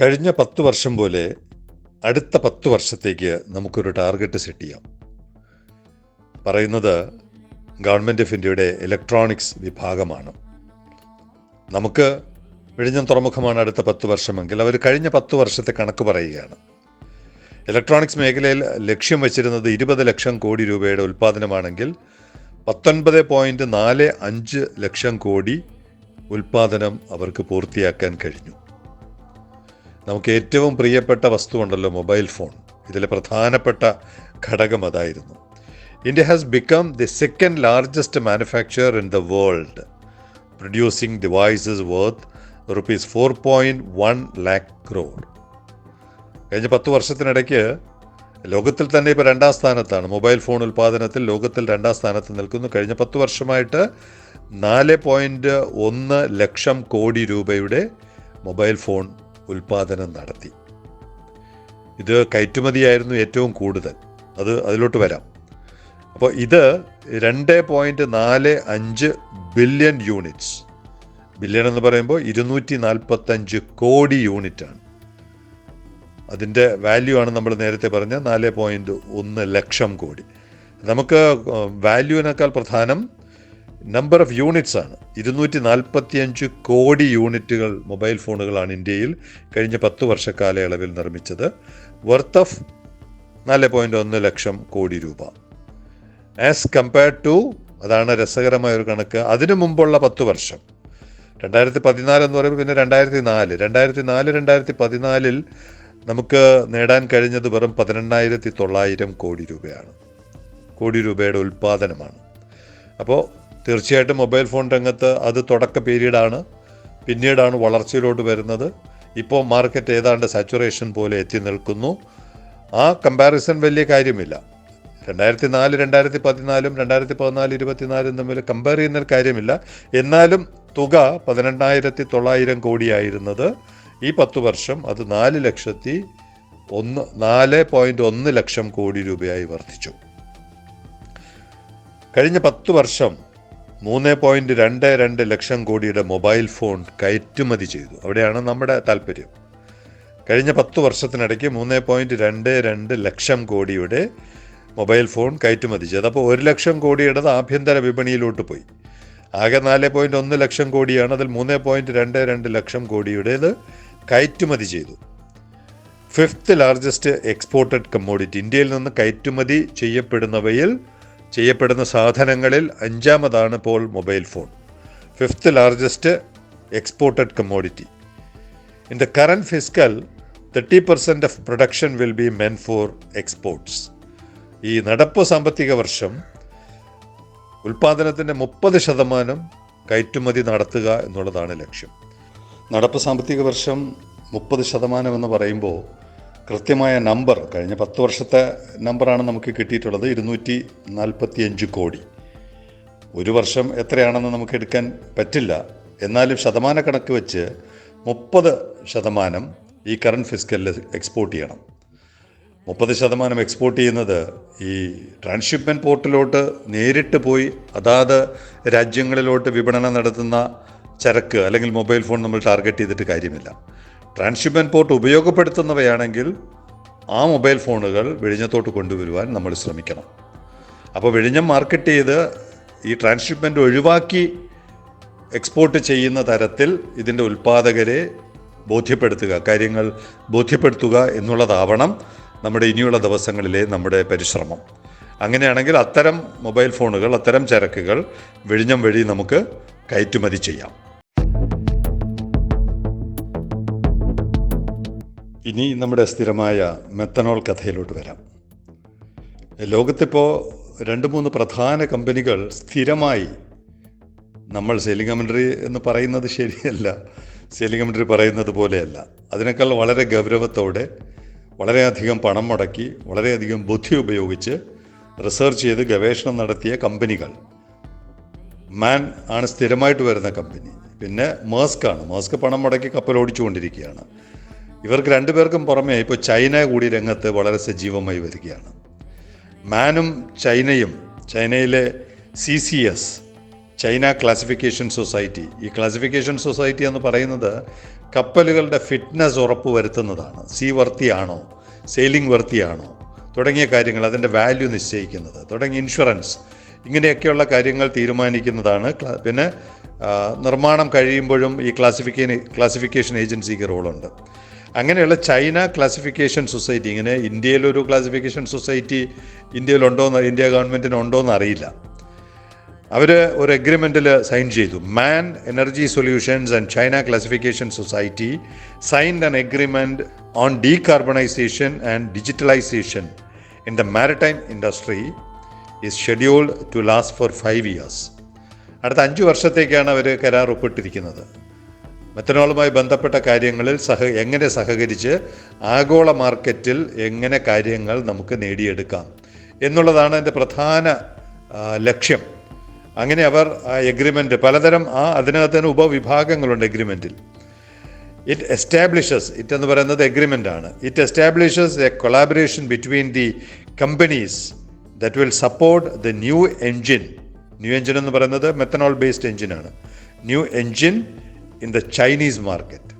കഴിഞ്ഞ പത്ത് വർഷം പോലെ അടുത്ത പത്ത് വർഷത്തേക്ക് നമുക്കൊരു ടാർഗറ്റ് സെറ്റ് ചെയ്യാം. പറയുന്നത് ഗവൺമെന്റ് ഓഫ് ഇന്ത്യയുടെ ഇലക്ട്രോണിക്സ് വിഭാഗമാണ്. നമുക്ക് വിഴിഞ്ഞം തുറമുഖമാണ് അടുത്ത പത്ത് വർഷമെങ്കിൽ അവർ കഴിഞ്ഞ പത്ത് വർഷത്തെ കണക്ക് പറയുകയാണ്. ഇലക്ട്രോണിക്സ് മേഖലയിൽ ലക്ഷ്യം വച്ചിരുന്നത് ഇരുപത് ലക്ഷം കോടി രൂപയുടെ ഉൽപ്പാദനമാണെങ്കിൽ പത്തൊൻപത് പോയിന്റ് നാല് അഞ്ച് ലക്ഷം കോടി ഉൽപ്പാദനം അവർക്ക് പൂർത്തിയാക്കാൻ കഴിഞ്ഞു. നമുക്ക് ഏറ്റവും പ്രിയപ്പെട്ട വസ്തുവുണ്ടല്ലോ മൊബൈൽ ഫോൺ. ഇതിലെ പ്രധാനപ്പെട്ട ഘടകം അതായിരുന്നു. India has become the second largest manufacture in the world producing devices worth rupees four point one lakh crore കഴിഞ്ഞ പത്ത് വർഷത്തിനിടയ്ക്ക് ലോകത്തിൽ തന്നെ ഇപ്പോൾ രണ്ടാം സ്ഥാനത്താണ്. മൊബൈൽ ഫോൺ ഉൽപ്പാദനത്തിൽ ലോകത്തിൽ രണ്ടാം സ്ഥാനത്ത് നിൽക്കുന്നു. കഴിഞ്ഞ പത്ത് വർഷമായിട്ട് നാല് പോയിന്റ് ഒന്ന് ലക്ഷം കോടി രൂപയുടെ മൊബൈൽ ഫോൺ ഉൽപ്പാദനം നടത്തി. ഇത് കയറ്റുമതിയായിരുന്നു ഏറ്റവും കൂടുതൽ. അത് അതിലോട്ട് വരാം. അപ്പോൾ ഇത് രണ്ട് പോയിന്റ് നാല് അഞ്ച് ബില്യൺ യൂണിറ്റ്സ്. ബില്യൺ എന്ന് പറയുമ്പോൾ ഇരുന്നൂറ്റി നാൽപ്പത്തഞ്ച് കോടി യൂണിറ്റാണ്. അതിന്റെ വാല്യൂ ആണ് നമ്മൾ നേരത്തെ പറഞ്ഞ നാല് പോയിന്റ് ഒന്ന് ലക്ഷം കോടി. നമുക്ക് വാല്യൂവിനേക്കാൾ പ്രധാനം നമ്പർ ഓഫ് യൂണിറ്റ്സ് ആണ്. ഇരുന്നൂറ്റി നാൽപ്പത്തിയഞ്ച് കോടി യൂണിറ്റുകൾ മൊബൈൽ ഫോണുകളാണ് ഇന്ത്യയിൽ കഴിഞ്ഞ പത്ത് വർഷ കാലയളവിൽ നിർമ്മിച്ചത്. വർത്ത് ഓഫ് നാല് പോയിന്റ് ഒന്ന് ലക്ഷം കോടി രൂപ. ആസ് കമ്പയർഡ് ടു അതാണ് രസകരമായ ഒരു കണക്ക് അതിനു മുമ്പുള്ള പത്ത് വർഷം. രണ്ടായിരത്തി പതിനാല് എന്ന് പറയുമ്പോൾ പിന്നെ രണ്ടായിരത്തി നാല് രണ്ടായിരത്തി നാല് രണ്ടായിരത്തി പതിനാലിൽ നമുക്ക് നേടാൻ കഴിഞ്ഞത് വെറും പതിനെണ്ണായിരത്തി തൊള്ളായിരം കോടി രൂപയാണ്. കോടി രൂപയുടെ ഉൽപ്പാദനമാണ് അപ്പോൾ തീർച്ചയായിട്ടും മൊബൈൽ ഫോൺ രംഗത്ത് അത് തുടക്ക പീരീഡാണ്. പിന്നീടാണ് വളർച്ചയിലോട്ട് വരുന്നത്. ഇപ്പോൾ മാർക്കറ്റ് ഏതാണ്ട് സാച്ചുറേഷൻ പോലെ എത്തി നിൽക്കുന്നു. ആ കമ്പാരിസൺ വലിയ കാര്യമില്ല. രണ്ടായിരത്തി നാല് രണ്ടായിരത്തി പതിനാലും രണ്ടായിരത്തി പതിനാല് ഇരുപത്തിനാലും തമ്മിൽ കമ്പയർ ചെയ്യുന്ന കാര്യമില്ല. എന്നാലും തുക പതിനെണ്ണായിരത്തി തൊള്ളായിരം കോടിയായിരുന്നത് ഈ പത്ത് വർഷം അത് നാല് ലക്ഷത്തി ഒന്ന് നാല് പോയിന്റ് ഒന്ന് ലക്ഷം കോടി രൂപയായി വർദ്ധിച്ചു. കഴിഞ്ഞ പത്ത് വർഷം മൂന്ന് പോയിന്റ് രണ്ട് രണ്ട് ലക്ഷം കോടിയുടെ മൊബൈൽ ഫോൺ കയറ്റുമതി ചെയ്തു. അവിടെയാണ് നമ്മുടെ താല്പര്യം. കഴിഞ്ഞ പത്ത് വർഷത്തിനിടയ്ക്ക് മൂന്ന് പോയിന്റ് രണ്ട് രണ്ട് ലക്ഷം കോടിയുടെ മൊബൈൽ ഫോൺ കയറ്റുമതി ചെയ്തു. അപ്പോൾ ഒരു ലക്ഷം കോടിയുടേത് ആഭ്യന്തര വിപണിയിലോട്ട് പോയി. ആകെ നാല് പോയിന്റ് ഒന്ന് ലക്ഷം കോടിയാണ് അതിൽ മൂന്ന് പോയിന്റ് രണ്ട് രണ്ട് ലക്ഷം കോടിയുടേത് കയറ്റുമതി ചെയ്തു. ഫിഫ്ത്ത് ലാർജസ്റ്റ് എക്സ്പോർട്ടഡ് കമ്മോഡിറ്റി ഇന്ത്യയിൽ നിന്ന് കയറ്റുമതി ചെയ്യപ്പെടുന്നവയിൽ ചെയ്യപ്പെടുന്ന സാധനങ്ങളിൽ അഞ്ചാമതാണ് ഇപ്പോൾ mobile phone. Fifth largest exported commodity. In the current fiscal thirty percent of production will be meant for exports ഈ നടപ്പ് സാമ്പത്തിക വർഷം ഉൽപാദനത്തിന്റെ മുപ്പത് ശതമാനം കയറ്റുമതി നടത്തുക എന്നുള്ളതാണ് ലക്ഷ്യം. നടപ്പ് സാമ്പത്തിക വർഷം മുപ്പത് ശതമാനം എന്ന് പറയുമ്പോൾ കൃത്യമായ നമ്പർ കഴിഞ്ഞ പത്ത് വർഷത്തെ നമ്പറാണ് നമുക്ക് കിട്ടിയിട്ടുള്ളത് ഇരുന്നൂറ്റി നാൽപ്പത്തി അഞ്ച് കോടി. ഒരു വർഷം എത്രയാണെന്ന് നമുക്ക് എടുക്കാൻ പറ്റില്ല. എന്നാലും ശതമാന കണക്ക് വെച്ച് മുപ്പത് ശതമാനം ഈ കറണ്ട് ഫിസ്ക്കലിൽ എക്സ്പോർട്ട് ചെയ്യണം. മുപ്പത് ശതമാനം എക്സ്പോർട്ട് ചെയ്യുന്നത് ഈ ട്രാൻസ്ഷിപ്മെന്റ് പോർട്ടിലോട്ട് നേരിട്ട് പോയി അതാത് രാജ്യങ്ങളിലോട്ട് വിപണനം നടത്തുന്ന ചരക്ക് അല്ലെങ്കിൽ മൊബൈൽ ഫോൺ നമ്മൾ ടാർഗറ്റ് ചെയ്തിട്ട് കാര്യമില്ല. ട്രാൻസ്ഷിപ്മെന്റ് പോർട്ട് ഉപയോഗപ്പെടുത്തുന്നവയാണെങ്കിൽ ആ മൊബൈൽ ഫോണുകൾ വിഴിഞ്ഞത്തോട്ട് കൊണ്ടുവരുവാൻ നമ്മൾ ശ്രമിക്കണം. അപ്പോൾ വിഴിഞ്ഞം മാർക്കറ്റ് ചെയ്ത് ഈ ട്രാൻസ്ഷിപ്മെന്റ് ഒഴിവാക്കി എക്സ്പോർട്ട് ചെയ്യുന്ന തരത്തിൽ ഇതിന്റെ ഉൽപ്പാദകരെ ബോധ്യപ്പെടുത്തുക കാര്യങ്ങൾ ബോധ്യപ്പെടുത്തുക എന്നുള്ളതാവണം നമ്മുടെ ഇനിയുള്ള ദിവസങ്ങളിലെ നമ്മുടെ പരിശ്രമം. അങ്ങനെയാണെങ്കിൽ അത്തരം മൊബൈൽ ഫോണുകൾ അത്തരം ചരക്കുകൾ വിഴിഞ്ഞം വഴി നമുക്ക് കയറ്റുമതി ചെയ്യാം. ഇനി നമ്മുടെ സ്ഥിരമായ മെത്തനോൾ കഥയിലോട്ട് വരാം. ലോകത്തിപ്പോൾ രണ്ട് മൂന്ന് പ്രധാന കമ്പനികൾ സ്ഥിരമായി നമ്മൾ സെയിലിംഗ് കമൻട്രി എന്ന് പറയുന്നത് ശരിയല്ല സെയിലിംഗ് കമൻട്രി പറയുന്നത് പോലെയല്ല. അതിനേക്കാൾ വളരെ ഗൗരവത്തോടെ വളരെയധികം പണം മുടക്കി വളരെയധികം ബുദ്ധി ഉപയോഗിച്ച് റിസർച്ച് ചെയ്ത് ഗവേഷണം നടത്തിയ കമ്പനികൾ. മാൻ ആണ് സ്ഥിരമായിട്ട് വരുന്ന കമ്പനി. പിന്നെ മേസ്ക് ആണ്. മേസ്ക് പണം മുടക്കി കപ്പൽ ഓടിച്ചുകൊണ്ടിരിക്കുകയാണ്. ഇവർക്ക് രണ്ടുപേർക്കും പുറമെ ഇപ്പോൾ ചൈന കൂടി രംഗത്ത് വളരെ സജീവമായി വരികയാണ്. മാനും ചൈനയും ചൈനയിലെ C C S China classification society ഈ ക്ലാസിഫിക്കേഷൻ സൊസൈറ്റി എന്ന് പറയുന്നത് കപ്പലുകളുടെ ഫിറ്റ്നസ് ഉറപ്പ് വരുത്തുന്നതാണ്. സീ വർത്തിയാണോ സെയിലിംഗ് വർത്തിയാണോ തുടങ്ങിയ കാര്യങ്ങൾ അതിന്റെ വാല്യൂ നിശ്ചയിക്കുന്നത് തുടങ്ങിയ ഇൻഷുറൻസ് ഇങ്ങനെയൊക്കെയുള്ള കാര്യങ്ങൾ തീരുമാനിക്കുന്നതാണ്. പിന്നെ നിർമ്മാണം കഴിയുമ്പോഴും ഈ ക്ലാസിഫിക്കേഷൻ ക്ലാസിഫിക്കേഷൻ ഏജൻസിക്ക് റോളുണ്ട്. അങ്ങനെയുള്ള ചൈന ക്ലാസിഫിക്കേഷൻ സൊസൈറ്റി ഇങ്ങനെ ഇന്ത്യയിലൊരു ക്ലാസിഫിക്കേഷൻ സൊസൈറ്റി ഇന്ത്യയിലുണ്ടോയെന്ന് ഇന്ത്യ ഗവൺമെന്റിന് ഉണ്ടോയെന്ന് അറിയില്ല. അവർ ഒരു എഗ്രിമെന്റിൽ സൈൻ ചെയ്തു. MAN energy solutions and China classification society signed an agreement on decarbonization and digitalization in the maritime industry is scheduled to last for five years അടുത്ത അഞ്ച് വർഷത്തേക്കാണ് അവർ കരാർ ഒപ്പിട്ടിരിക്കുന്നത്. മെത്തനോളുമായി ബന്ധപ്പെട്ട കാര്യങ്ങളിൽ സഹ എങ്ങനെ സഹകരിച്ച് ആഗോള മാർക്കറ്റിൽ എങ്ങനെ കാര്യങ്ങൾ നമുക്ക് നേടിയെടുക്കാം എന്നുള്ളതാണ് എന്റെ പ്രധാന ലക്ഷ്യം. അങ്ങനെ അവർ എഗ്രിമെന്റ് പലതരം ആ അതിനകത്ത് തന്നെ ഉപവിഭാഗങ്ങളുണ്ട് എഗ്രിമെന്റിൽ ഇറ്റ് എസ്റ്റാബ്ലിഷസ് ഇറ്റ് എന്ന് പറയുന്നത് എഗ്രിമെന്റ് ആണ്. It establishes a collaboration between the companies that will support the new engine new engine എന്ന് പറയുന്നത് methanol based എൻജിനാണ് new engine in the Chinese market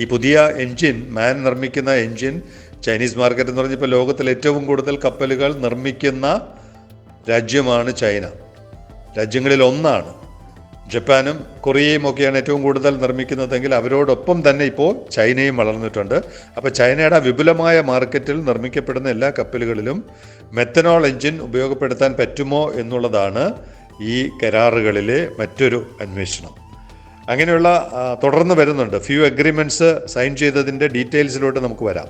ഈ പുതിയ എൻജിൻ മാൻ നിർമ്മിക്കുന്ന എൻജിൻ ചൈനീസ് മാർക്കറ്റ് എന്ന് പറഞ്ഞപ്പോൾ ലോകത്തിൽ ഏറ്റവും കൂടുതൽ കപ്പലുകൾ നിർമ്മിക്കുന്ന രാജ്യമാണ് ചൈന. രാജ്യങ്ങളിൽ ഒന്നാണ്. ജപ്പാനും കൊറിയയും ഒക്കെയാണ് ഏറ്റവും കൂടുതൽ നിർമ്മിക്കുന്നതെങ്കിൽ അവരോടൊപ്പം തന്നെ ഇപ്പോൾ ചൈനയും വളർന്നിട്ടുണ്ട്. അപ്പോൾ ചൈനയുടെ വിപുലമായ മാർക്കറ്റിൽ നിർമ്മിക്കപ്പെടുന്ന എല്ലാ കപ്പലുകളിലും മെത്തനോൾ എഞ്ചിൻ ഉപയോഗപ്പെടുത്താൻ പറ്റുമോ എന്നുള്ളതാണ് ഈ കരാറുകളിലെ മറ്റൊരു അന്വേഷണം. അങ്ങനെയുള്ള തുടർന്ന് വരുന്നുണ്ട്. ഫ്യൂ അഗ്രിമെന്റ്സ് സൈൻ ചെയ്തതിന്റെ ഡീറ്റെയിൽസിലോട്ട് നമുക്ക് വരാം.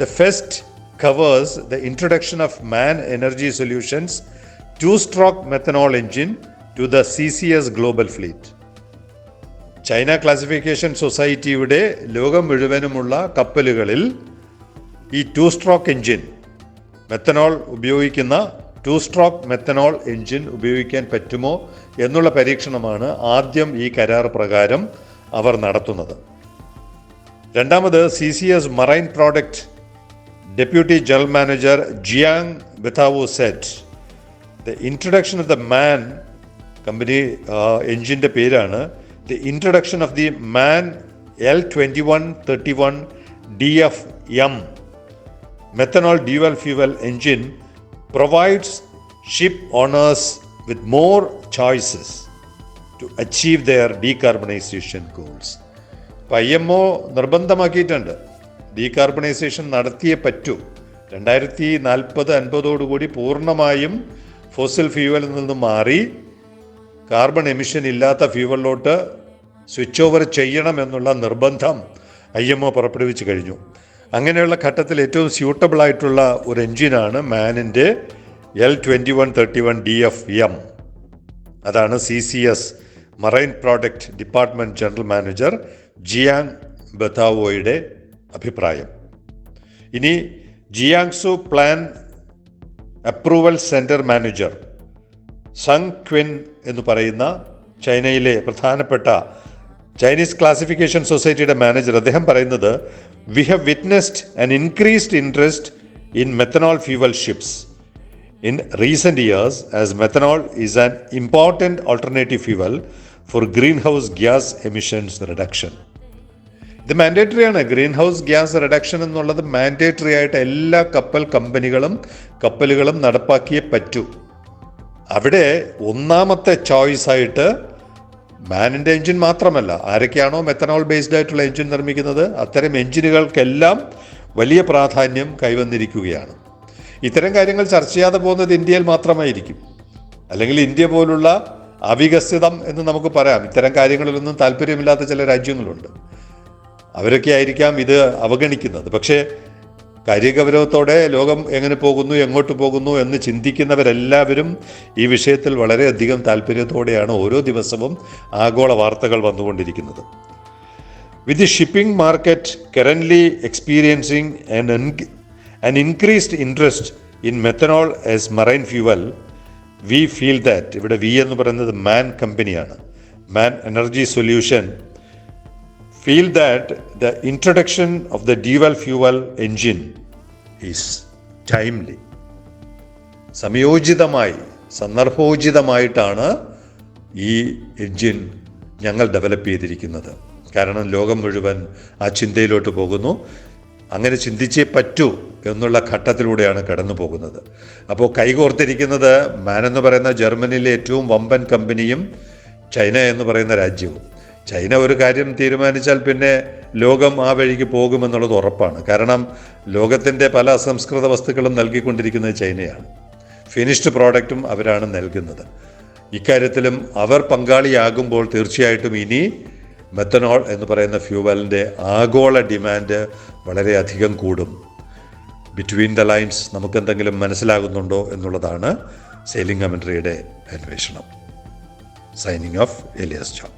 The fest covers the introduction of MAN energy solutions two stroke methanol engine to the C C S global fleet China classification സൊസൈറ്റിയുടെ ലോകം മുഴുവനുമുള്ള കപ്പലുകളിൽ ഈ ടു സ്ട്രോക്ക് എഞ്ചിൻ മെത്തനോൾ ഉപയോഗിക്കുന്ന ടു സ്ട്രോക്ക് മെത്തനോൾ എഞ്ചിൻ ഉപയോഗിക്കാൻ പറ്റുമോ എന്നുള്ള പരീക്ഷണമാണ് ആദ്യം ഈ കരാർ പ്രകാരം അവർ നടത്തുന്നത്. രണ്ടാമത് C C S marine product deputy general manager Jiang Betao said. The introduction of the MAN company എഞ്ചിന്റെ പേരാണ്. The introduction of the MAN L twenty one thirty one D F M. Methanol dual fuel engine provides ship owners with more choices to achieve their decarbonization goals. അപ്പം I M O നിർബന്ധമാക്കിയിട്ടുണ്ട്. Decarbonisation നടത്തിയേ പറ്റൂ. രണ്ടായിരത്തി നാൽപ്പത് അൻപതോടുകൂടി പൂർണമായും fossil ഫ്യൂവലിൽ നിന്ന് മാറി carbon emission ഇല്ലാത്ത ഫ്യൂവലിലോട്ട് സ്വിച്ച് ഓവർ ചെയ്യണം എന്നുള്ള നിർബന്ധം ഐ എം ഒ പുറപ്പെടുവിച്ച് കഴിഞ്ഞു. അങ്ങനെയുള്ള ഘട്ടത്തിൽ ഏറ്റവും സ്യൂട്ടബിൾ ആയിട്ടുള്ള ഒരു എഞ്ചിനാണ് മാനിന്റെ L twenty one thirty one D F M. അതാണ് C C S marine product department general manager Jiang ബത്താവോയുടെ അഭിപ്രായം. ഇനി Jiangsu plan approval center manager Sang Qin എന്ന് പറയുന്ന ചൈനയിലെ പ്രധാനപ്പെട്ട ചൈനീസ് ക്ലാസിഫിക്കേഷൻ സൊസൈറ്റിയുടെ മാനേജർ അദ്ദേഹം പറയുന്നത് we have witnessed an increased interest in methanol fuel ships in recent years as methanol is an important alternative fuel for greenhouse gas emissions reduction ഇത് mandatory ആണ്. Greenhouse gas reduction എന്നുള്ളത് mandatory ആയിട്ട് എല്ലാ കപ്പൽ കമ്പനികളും കപ്പലുകളും നടപ്പാക്കിയേ പറ്റൂ. അവിടെ ഒന്നാമത്തെ ചോയ്സ് ആയിട്ട് മാനിന്റെ എഞ്ചിൻ മാത്രമല്ല ആരൊക്കെയാണോ മെത്തനോൾ ബേസ്ഡ് ആയിട്ടുള്ള എഞ്ചിൻ നിർമ്മിക്കുന്നത് അത്തരം എഞ്ചിനുകൾക്കെല്ലാം വലിയ പ്രാധാന്യം കൈവന്നിരിക്കുകയാണ്. ഇത്തരം കാര്യങ്ങൾ ചർച്ച ചെയ്യാതെ പോകുന്നത് ഇന്ത്യയിൽ മാത്രമായിരിക്കും. അല്ലെങ്കിൽ ഇന്ത്യ പോലുള്ള അവികസിതം എന്ന് നമുക്ക് പറയാം. ഇത്തരം കാര്യങ്ങളിലൊന്നും താല്പര്യമില്ലാത്ത ചില രാജ്യങ്ങളുണ്ട്. അവരൊക്കെ ആയിരിക്കാം ഇത് അവഗണിക്കുന്നത്. പക്ഷേ കാര്യഗൗരവത്തോടെ ലോകം എങ്ങനെ പോകുന്നു എങ്ങോട്ട് പോകുന്നു എന്ന് ചിന്തിക്കുന്നവരെല്ലാവരും ഈ വിഷയത്തിൽ വളരെയധികം താല്പര്യത്തോടെയാണ് ഓരോ ദിവസവും ആഗോള വാർത്തകൾ വന്നുകൊണ്ടിരിക്കുന്നത്. With the shipping market currently experiencing an increased interest in methanol as marine fuel we feel that ഇവിടെ വി എന്ന് പറയുന്നത് മാൻ കമ്പനിയാണ് MAN energy solution feel that the introduction of the dual fuel engine is timely സമയോചിതമായി സന്ദർഭോചിതമായിട്ടാണ് ഈ engine ഞങ്ങൾ develop ചെയ്തിരിക്കുന്നത്. കാരണം ലോകം മുഴുവൻ ആ ചിന്തയിലോട്ട് പോകുന്നു. അങ്ങനെ ചിന്തിച്ചേ പറ്റൂ എന്നുള്ള ഘട്ടത്തിലൂടെയാണ് കടന്നു പോകുന്നത്. അപ്പോൾ കൈകോർത്തിരിക്കുന്നത് മാൻ എന്ന് പറയുന്ന ജർമ്മനിയിലെ ഏറ്റവും വമ്പൻ കമ്പനിയും ചൈന എന്ന് പറയുന്ന രാജ്യവും. ചൈന ഒരു കാര്യം തീരുമാനിച്ചാൽ പിന്നെ ലോകം ആ വഴിക്ക് പോകുമെന്നുള്ളത് ഉറപ്പാണ്. കാരണം ലോകത്തിന്റെ പല അസംസ്കൃത വസ്തുക്കളും നൽകിക്കൊണ്ടിരിക്കുന്നത് ചൈനയാണ്. ഫിനിഷ്ഡ് പ്രോഡക്റ്റും അവരാണ് നൽകുന്നത്. ഇക്കാര്യത്തിലും അവർ പങ്കാളിയാകുമ്പോൾ തീർച്ചയായിട്ടും ഇനി മെത്തനോൾ എന്ന് പറയുന്ന ഫ്യൂവലിന്റെ ആഗോള ഡിമാൻഡ് വളരെയധികം കൂടും. ബിറ്റ്വീൻ ദ ലൈൻസ് നമുക്കെന്തെങ്കിലും മനസ്സിലാകുന്നുണ്ടോ എന്നുള്ളതാണ് സെയിലിംഗ് കമൻട്രിയുടെ അന്വേഷണം. Signing off Elias John